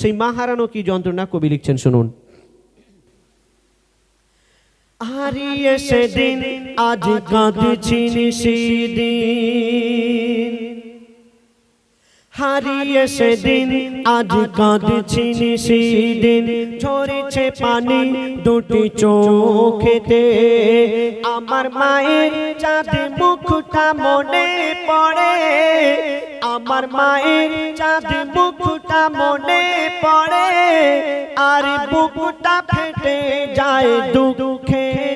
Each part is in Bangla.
সেই মা হারানো কি যন্ত্রণা? কবি লিখছেন শুনুন। হারিয়ে সেদিন আজ কাঁদছি সেদিন হারিয়ে সেদিন, আজ কাঁদছি সেদিন ঝরেছে পানি দুটি চোখেতে। আমার মায়ের চাঁদ মুখটা মনে পড়ে। আমার মায়ের চাঁদ মুখটা মনে পড়ে। আর বুকটা ফেটে যায় হারিয়ে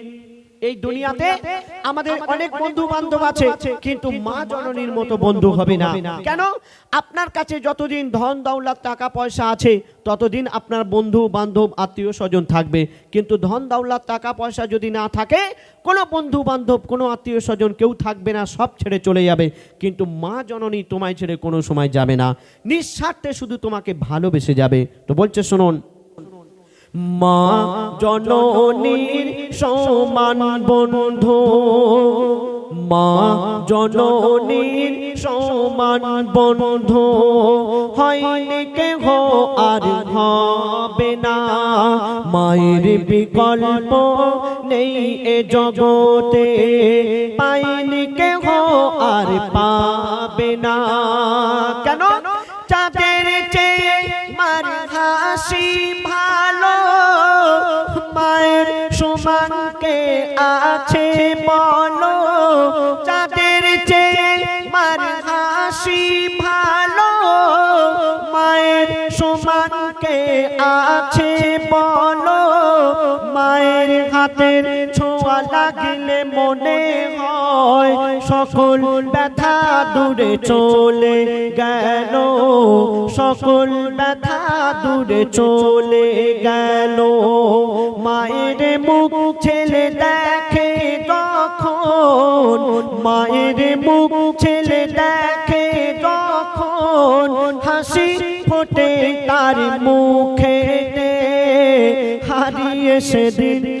এই দুনিয়াতে আমাদের অনেক বন্ধু বান্ধব আছে কিন্তু মা জননীর মতো বন্ধু হবে না। কেন? আপনার কাছে যতদিন ধন দৌলত টাকা পয়সা আছে ততদিন আপনার বন্ধু বান্ধব আত্মীয় স্বজন থাকবে। কিন্তু ধন দৌলত টাকা পয়সা যদি না থাকে কোনো বন্ধু বান্ধব কোনো আত্মীয় স্বজন কেউ থাকবে না সব ছেড়ে চলে যাবে। কিন্তু মা জননী তোমায় ছেড়ে কোনো সময় যাবে না। নিঃস্বার্থে শুধু তোমাকে ভালোবেসে যাবে। তো বলছে শুনুন মা জননীর সমান বন্ধু। মা জননীর সমান বন্ধু। হয়নি কেহ আর হবে না। মায়ের বিকল্প নেই এ জগতে। পাইনি কেহ আর পাবে না। হাসি ভালো মায়ের সুমানকে আছে বলো। চাঁদের চেয়ে মার হাসি ভালো মায়ের সমানকে আছে বলো, মায়ের হাতের ছোঁয়া লাগলে মনে হয় সকল ব্যথা দূরে চলে গেল, সকল ব্যথা দূরে চলে গেল। মায়ের মুখ ছেলে দেখে যখন, মায়ের মুখ ছেলে দেখে কখন হাসি ফোটে তার মুখে হারিয়ে সেদিন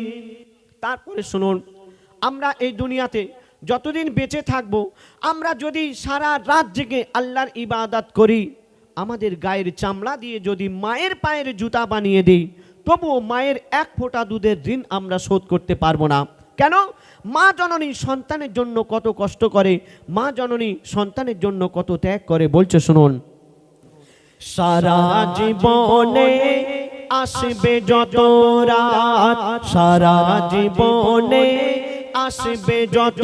তারপরে শুনুন, আমরা এই দুনিয়াতে যতদিন বেঁচে থাকব, আমরা যদি সারা রাত জেগে আল্লাহর ইবাদত করি, আমাদের গায়ের চামড়া দিয়ে যদি মায়ের পায়ের জুতা বানিয়ে দিই, তবুও মায়ের এক ফোঁটা দুধের ঋণ আমরা শোধ করতে পারব না। কেন? মা জননী সন্তানের জন্য কত কষ্ট করে, মা জননী সন্তানের জন্য কত ত্যাগ করে, বলছে শুনুন। সারা জীবনে আসবে যত রাত, সারা জীবনে আসবে যত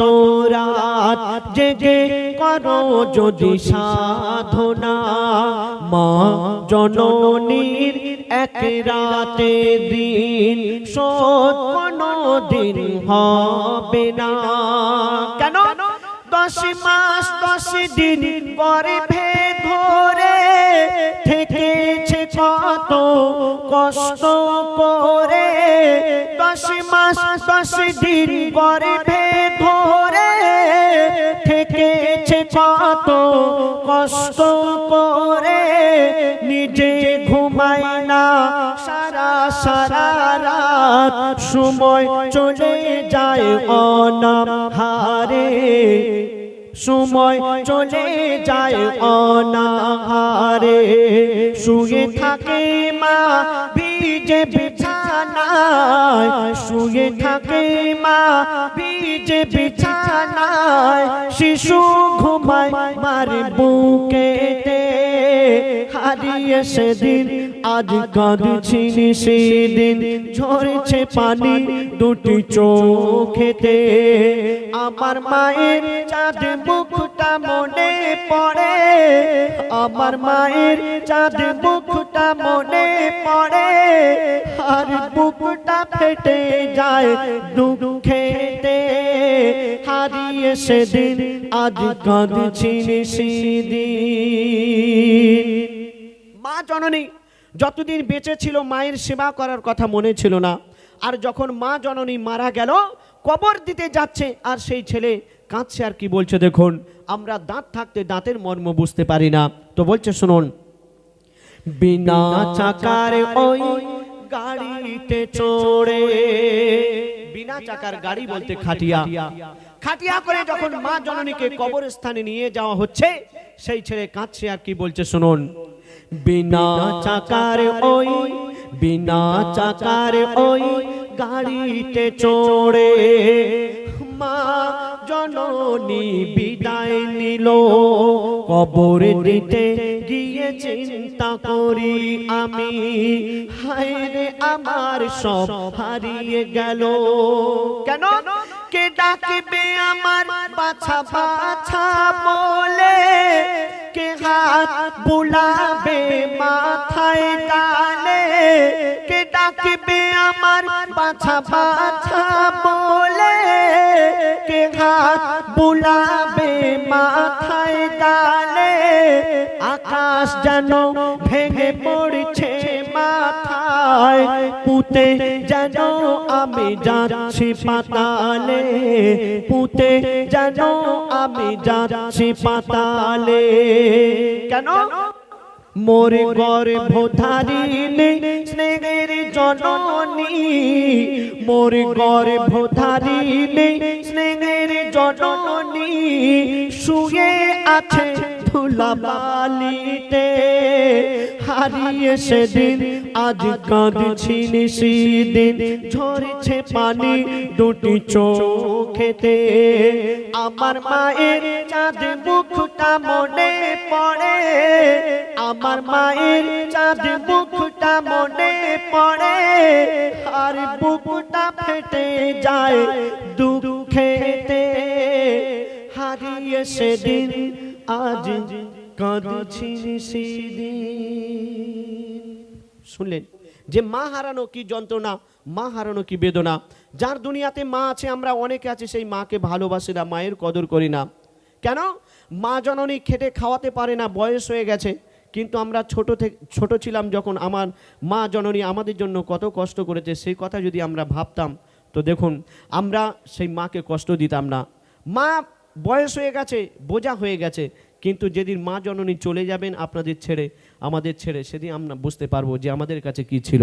রাত। জেগে করো যদি সাধনা, মা জননীর এক রাতে দিন, শোধ কোনো দিন হবে না। কেন? দশ মাস, দশ দিন পরে ভেদ ধরে থেকেছে কত কষ্ট করে দশ মাস, দশ দিন পরে ধরে থেকেছে কত কষ্ট করে। নিজে ঘুমাই না, সারা সারা রাত সময় চলে যায় অনাম। সময় চলে যায় অনাহারে। শুয়ে থাকে মা, ভিজে বিছানায়। শুয়ে থাকে মা, ভিজে বিছানায়। শিশু ঘুমায় মার বুকেতে। হারিয়ে সেদিন, আজ কাঁদছি সেদিন ঝরছে পানি দুটি চোখেতে। আমার মায়ের চাঁদ মুখটা মনে পড়ে। আমার মায়ের চাঁদ মুখটা মনে পড়ে। আর বুকটা ফেটে যায় দুঃখেতে। হারিয়ে সেদিন আজ কাঁদছি সেদিন মা জননী, যতদিন বেঁচে ছিল মায়ের সেবা করার কথা মনে ছিল না। আর যখন মা জননী মারা গেল, কবর দিতে যাচ্ছে আর সেই ছেলে কাঁদছে আর কি বলছে দেখুন, আমরা দাঁত থাকতে দাঁতের মর্ম বুঝতে পারি না। তো বলছে, শুনুন, বিনা চাকার ওই গাড়িতে চড়ে, বিনা চাকার গাড়ি বলতে খাটিয়া। খাটিয়া করে যখন মা জননীকে কবরস্থানে নিয়ে যাওয়া হচ্ছে, সেই ছেলে কাঁদছে আর কি বলছে, শুনুন, বিনা চাকার ওই, বিনা চাকার ওই গাড়িতে চড়ে, মা জননী বিদায় নিল। কবর দিতে গিয়ে চিন্তা করি আমি। হায়রে আমার সব হারিয়ে গেল। কেন? কে ডাকবে আমার বাছা বাছা বলে? কে হাত বুলাবে মাথায় ডালে কে ডাকবে আমার বাছা বাছা বলে? বুলাবে মাথায় ডালে, আকাশ যেন ভেঙে পড়ছে মাথায়, পুতে যেন আমি যাচ্ছি পাতালে, পুতে যেন আমি যাচ্ছি পাতালে। কেন? মোর গর্ভ ধারিণী স্নেহের জননী। মোর গর্ভ ধারিণী স্নেহের জননী শুয়ে আছে ধুলাবালিতে হারিয়ে সেদিন আজ কাঁদছি সেদিন ঝরছে পানি দুটি চোখেতে। আমার মায়ের চাঁদ মুখটা মনে পড়ে। আমার মায়ের চাঁদ মুখটা মনে পড়ে। আর বুকটা ফেটে যায় দুঃখেতে হারিয়ে সেদিন আজ কাঁদছি সেদিন শুনলেন? যে মা হারানো কি যন্ত্রণা, মা হারানো কি বেদনা। যার দুনিয়াতে মা আছে, আমরা অনেকে আছে, সেই মাকে ভালোবাসি না, মায়ের কদর করি না। কেন? মা জননী খেটে খাওয়াতে পারে না, বয়স হয়ে গেছে। কিন্তু আমরা ছোট থেকে ছোট ছিলাম যখন আমার মা জননী আমাদের জন্য কত কষ্ট করেছে, সেই কথা যদি আমরা ভাবতাম তো দেখুন, আমরা সেই মাকে কষ্ট দিতাম না। মা বয়স হয়ে গেছে, বোঝা হয়ে গেছে, কিন্তু যেদিন মা জননী চলে যাবেন আপনাদের ছেড়ে, আমাদের ছেড়ে, সেদিন আমরা বুঝতে পারব যে আমাদের কাছে কি ছিল।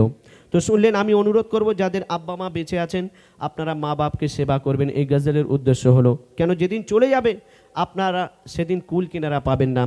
তো শুনলেন, আমি অনুরোধ করব, যাদের আব্বা মা বেঁচে আছেন, আপনারা মা বাপকে সেবা করবেন। এই গজলের উদ্দেশ্য হলো, কেন যেদিন চলে যাবে, আপনারা সেদিন কুল কিনারা পাবেন না।